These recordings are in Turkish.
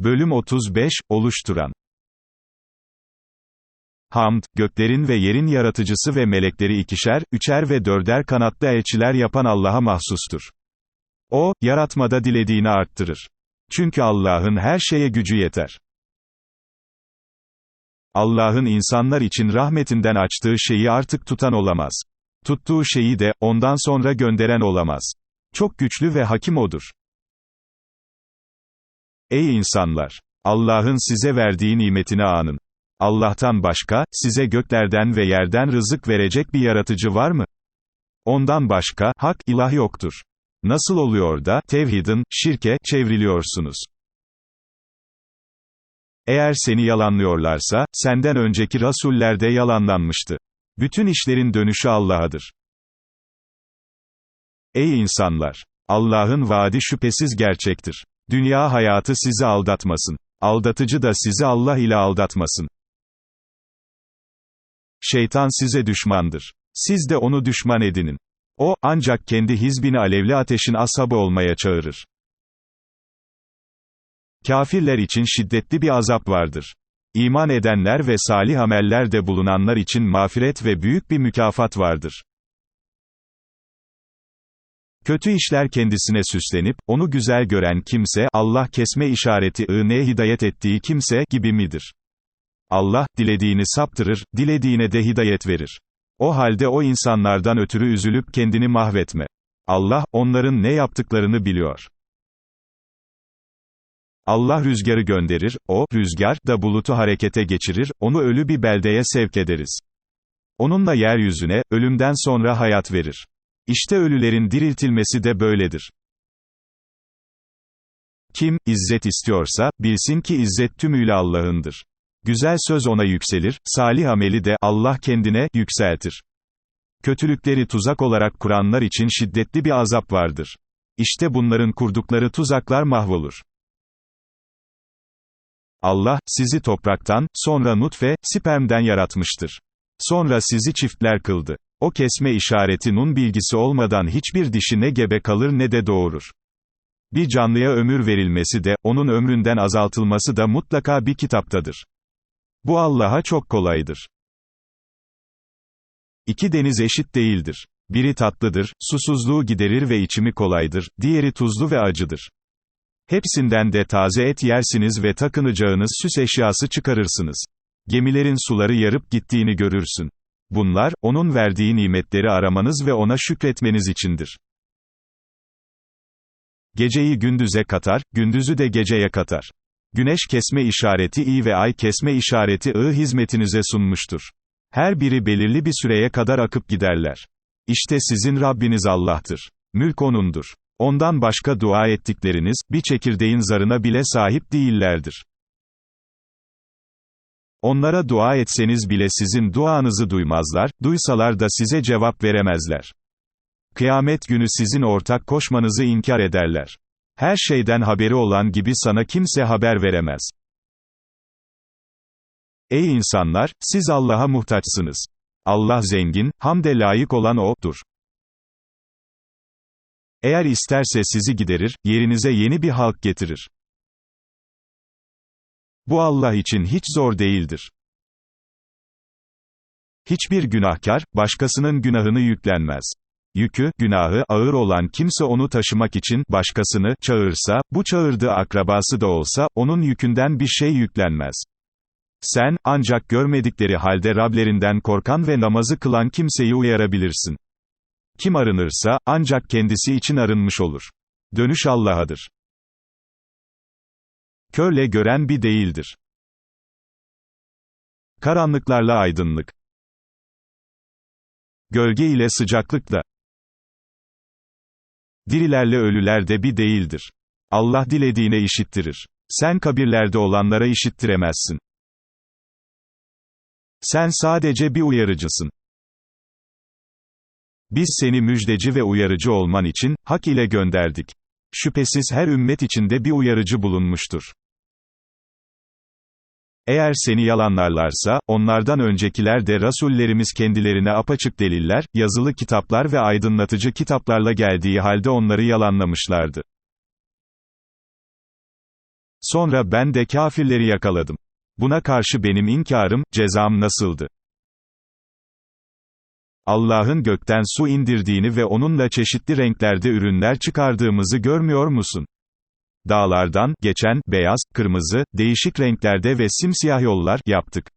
Bölüm 35, Oluşturan Hamd, göklerin ve yerin yaratıcısı ve melekleri ikişer, üçer ve dörder kanatlı elçiler yapan Allah'a mahsustur. O, yaratmada dilediğini arttırır. Çünkü Allah'ın her şeye gücü yeter. Allah'ın insanlar için rahmetinden açtığı şeyi artık tutan olamaz. Tuttuğu şeyi de, ondan sonra gönderen olamaz. Çok güçlü ve hakim odur. Ey insanlar! Allah'ın size verdiği nimetini anın. Allah'tan başka, size göklerden ve yerden rızık verecek bir yaratıcı var mı? Ondan başka, hak, ilah yoktur. Nasıl oluyor da, tevhidin, şirke, çevriliyorsunuz? Eğer seni yalanlıyorlarsa, senden önceki rasuller de yalanlanmıştı. Bütün işlerin dönüşü Allah'adır. Ey insanlar! Allah'ın vaadi şüphesiz gerçektir. Dünya hayatı sizi aldatmasın. Aldatıcı da sizi Allah ile aldatmasın. Şeytan size düşmandır. Siz de onu düşman edinin. O, ancak kendi hizbini alevli ateşin ashabı olmaya çağırır. Kafirler için şiddetli bir azap vardır. İman edenler ve salih amellerde bulunanlar için mağfiret ve büyük bir mükafat vardır. Kötü işler kendisine süslenip, onu güzel gören kimse, Allah kesme işareti ığneye hidayet ettiği kimse, gibi midir? Allah, dilediğini saptırır, dilediğine de hidayet verir. O halde o insanlardan ötürü üzülüp kendini mahvetme. Allah, onların ne yaptıklarını biliyor. Allah rüzgarı gönderir, o, rüzgar, da bulutu harekete geçirir, onu ölü bir beldeye sevk ederiz. Onunla yeryüzüne, ölümden sonra hayat verir. İşte ölülerin diriltilmesi de böyledir. Kim, izzet istiyorsa, bilsin ki izzet tümüyle Allah'ındır. Güzel söz ona yükselir, salih ameli de, Allah kendine, yükseltir. Kötülükleri tuzak olarak kuranlar için şiddetli bir azap vardır. İşte bunların kurdukları tuzaklar mahvolur. Allah, sizi topraktan, sonra nutfe, spermden yaratmıştır. Sonra sizi çiftler kıldı. O kesme işareti nun bilgisi olmadan hiçbir dişi ne gebe kalır ne de doğurur. Bir canlıya ömür verilmesi de, onun ömründen azaltılması da mutlaka bir kitaptadır. Bu Allah'a çok kolaydır. İki deniz eşit değildir. Biri tatlıdır, susuzluğu giderir ve içimi kolaydır, diğeri tuzlu ve acıdır. Hepsinden de taze et yersiniz ve takınacağınız süs eşyası çıkarırsınız. Gemilerin suları yarıp gittiğini görürsün. Bunlar, onun verdiği nimetleri aramanız ve ona şükretmeniz içindir. Geceyi gündüze katar, gündüzü de geceye katar. Güneş kesme işareti i ve ay kesme işareti ı hizmetinize sunmuştur. Her biri belirli bir süreye kadar akıp giderler. İşte sizin Rabbiniz Allah'tır. Mülk O'nundur. Ondan başka dua ettikleriniz, bir çekirdeğin zarına bile sahip değillerdir. Onlara dua etseniz bile sizin duanızı duymazlar, duysalar da size cevap veremezler. Kıyamet günü sizin ortak koşmanızı inkar ederler. Her şeyden haberi olan gibi sana kimse haber veremez. Ey insanlar, siz Allah'a muhtaçsınız. Allah zengin, hamde layık olan O'dur. Eğer isterse sizi giderir, yerinize yeni bir halk getirir. Bu Allah için hiç zor değildir. Hiçbir günahkar, başkasının günahını yüklenmez. Yükü, günahı, ağır olan kimse onu taşımak için, başkasını, çağırsa, bu çağırdığı akrabası da olsa, onun yükünden bir şey yüklenmez. Sen, ancak görmedikleri halde Rablerinden korkan ve namazı kılan kimseyi uyarabilirsin. Kim arınırsa, ancak kendisi için arınmış olur. Dönüş Allah'adır. Körle gören bir değildir. Karanlıklarla aydınlık. Gölge ile sıcaklık da. Dirilerle ölüler de bir değildir. Allah dilediğine işittirir. Sen kabirlerde olanlara işittiremezsin. Sen sadece bir uyarıcısın. Biz seni müjdeci ve uyarıcı olman için, hak ile gönderdik. Şüphesiz her ümmet içinde bir uyarıcı bulunmuştur. Eğer seni yalanlarlarsa, onlardan öncekiler de rasullerimiz kendilerine apaçık deliller, yazılı kitaplar ve aydınlatıcı kitaplarla geldiği halde onları yalanlamışlardı. Sonra ben de kafirleri yakaladım. Buna karşı benim inkarım, cezam nasıldı? Allah'ın gökten su indirdiğini ve onunla çeşitli renklerde ürünler çıkardığımızı görmüyor musun? Dağlardan, geçen, beyaz, kırmızı, değişik renklerde ve simsiyah yollar, yaptık.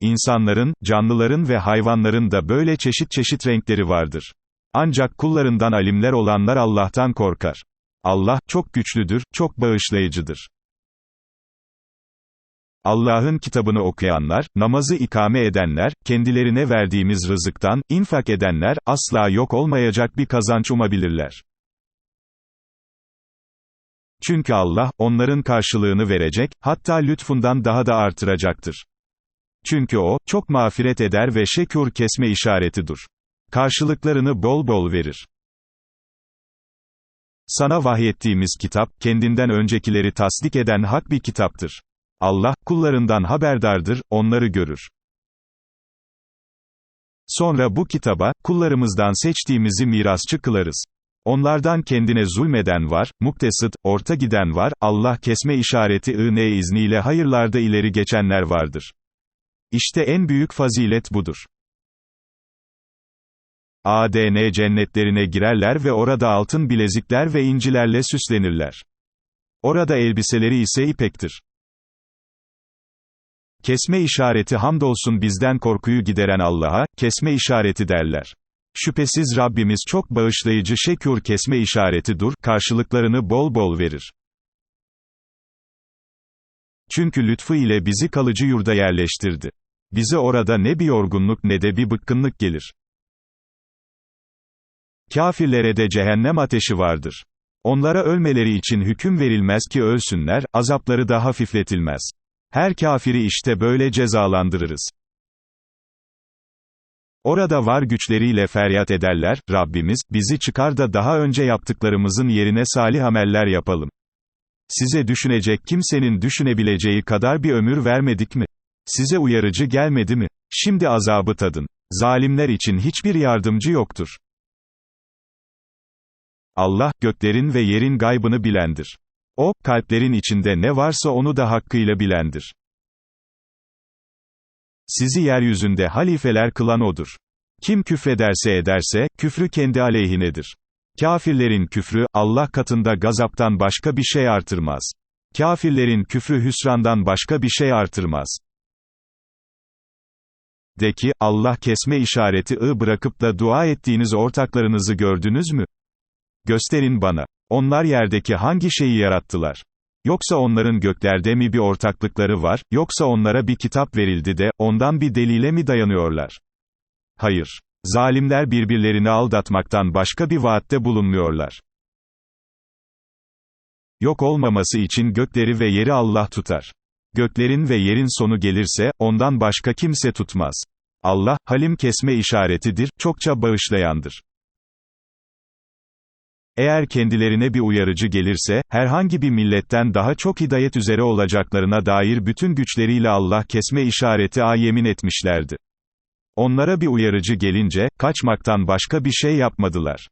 İnsanların, canlıların ve hayvanların da böyle çeşit çeşit renkleri vardır. Ancak kullarından alimler olanlar Allah'tan korkar. Allah, çok güçlüdür, çok bağışlayıcıdır. Allah'ın kitabını okuyanlar, namazı ikame edenler, kendilerine verdiğimiz rızıktan, infak edenler, asla yok olmayacak bir kazanç umabilirler. Çünkü Allah, onların karşılığını verecek, hatta lütfundan daha da artıracaktır. Çünkü O, çok mağfiret eder ve şekur kesme işaretidir. Karşılıklarını bol bol verir. Sana vahyettiğimiz kitap, kendinden öncekileri tasdik eden hak bir kitaptır. Allah, kullarından haberdardır, onları görür. Sonra bu kitaba, kullarımızdan seçtiğimizi mirasçı kılarız. Onlardan kendine zulmeden var, muktesıt, orta giden var, Allah kesme işareti ığne izniyle hayırlarda ileri geçenler vardır. İşte en büyük fazilet budur. ADN cennetlerine girerler ve orada altın bilezikler ve incilerle süslenirler. Orada elbiseleri ise ipektir. Kesme işareti hamdolsun bizden korkuyu gideren Allah'a, kesme işareti derler. Şüphesiz Rabbimiz çok bağışlayıcı şekür kesme işareti dur, karşılıklarını bol bol verir. Çünkü lütfu ile bizi kalıcı yurda yerleştirdi. Bize orada ne bir yorgunluk ne de bir bıkkınlık gelir. Kafirlere de cehennem ateşi vardır. Onlara ölmeleri için hüküm verilmez ki ölsünler, azapları da hafifletilmez. Her kafiri işte böyle cezalandırırız. Orada var güçleriyle feryat ederler, Rabbimiz, bizi çıkar da daha önce yaptıklarımızın yerine salih ameller yapalım. Size düşünecek kimsenin düşünebileceği kadar bir ömür vermedik mi? Size uyarıcı gelmedi mi? Şimdi azabı tadın. Zalimler için hiçbir yardımcı yoktur. Allah, göklerin ve yerin gaybını bilendir. O, kalplerin içinde ne varsa onu da hakkıyla bilendir. Sizi yeryüzünde halifeler kılan O'dur. Kim küfrederse ederse, küfrü kendi aleyhinedir. Kafirlerin küfrü, Allah katında gazaptan başka bir şey artırmaz. Kafirlerin küfrü hüsrandan başka bir şey artırmaz. De ki, Allah kesme işareti ı bırakıp da dua ettiğiniz ortaklarınızı gördünüz mü? Gösterin bana. Onlar yerdeki hangi şeyi yarattılar? Yoksa onların göklerde mi bir ortaklıkları var, yoksa onlara bir kitap verildi de, ondan bir delile mi dayanıyorlar? Hayır. Zalimler birbirlerini aldatmaktan başka bir vaatte bulunmuyorlar. Yok olmaması için gökleri ve yeri Allah tutar. Göklerin ve yerin sonu gelirse, ondan başka kimse tutmaz. Allah, halim kesme işaretidir, çokça bağışlayandır. Eğer kendilerine bir uyarıcı gelirse, herhangi bir milletten daha çok hidayet üzere olacaklarına dair bütün güçleriyle Allah kesme işareti a yemin etmişlerdi. Onlara bir uyarıcı gelince, kaçmaktan başka bir şey yapmadılar.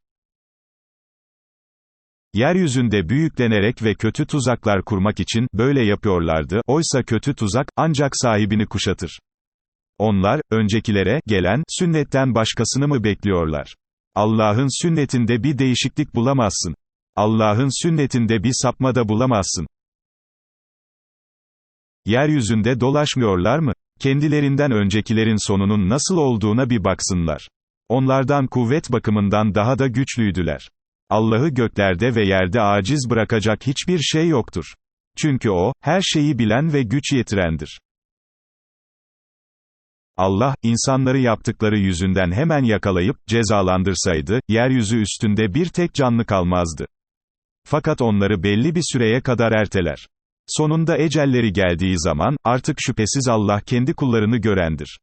Yeryüzünde büyüklenerek ve kötü tuzaklar kurmak için, böyle yapıyorlardı, oysa kötü tuzak, ancak sahibini kuşatır. Onlar, öncekilere, gelen, sünnetten başkasını mı bekliyorlar? Allah'ın sünnetinde bir değişiklik bulamazsın. Allah'ın sünnetinde bir sapma da bulamazsın. Yeryüzünde dolaşmıyorlar mı? Kendilerinden öncekilerin sonunun nasıl olduğuna bir baksınlar. Onlardan kuvvet bakımından daha da güçlüydüler. Allah'ı göklerde ve yerde aciz bırakacak hiçbir şey yoktur. Çünkü O, her şeyi bilen ve güç yetirendir. Allah, insanları yaptıkları yüzünden hemen yakalayıp, cezalandırsaydı, yeryüzü üstünde bir tek canlı kalmazdı. Fakat onları belli bir süreye kadar erteler. Sonunda ecelleri geldiği zaman, artık şüphesiz Allah kendi kullarını görendir.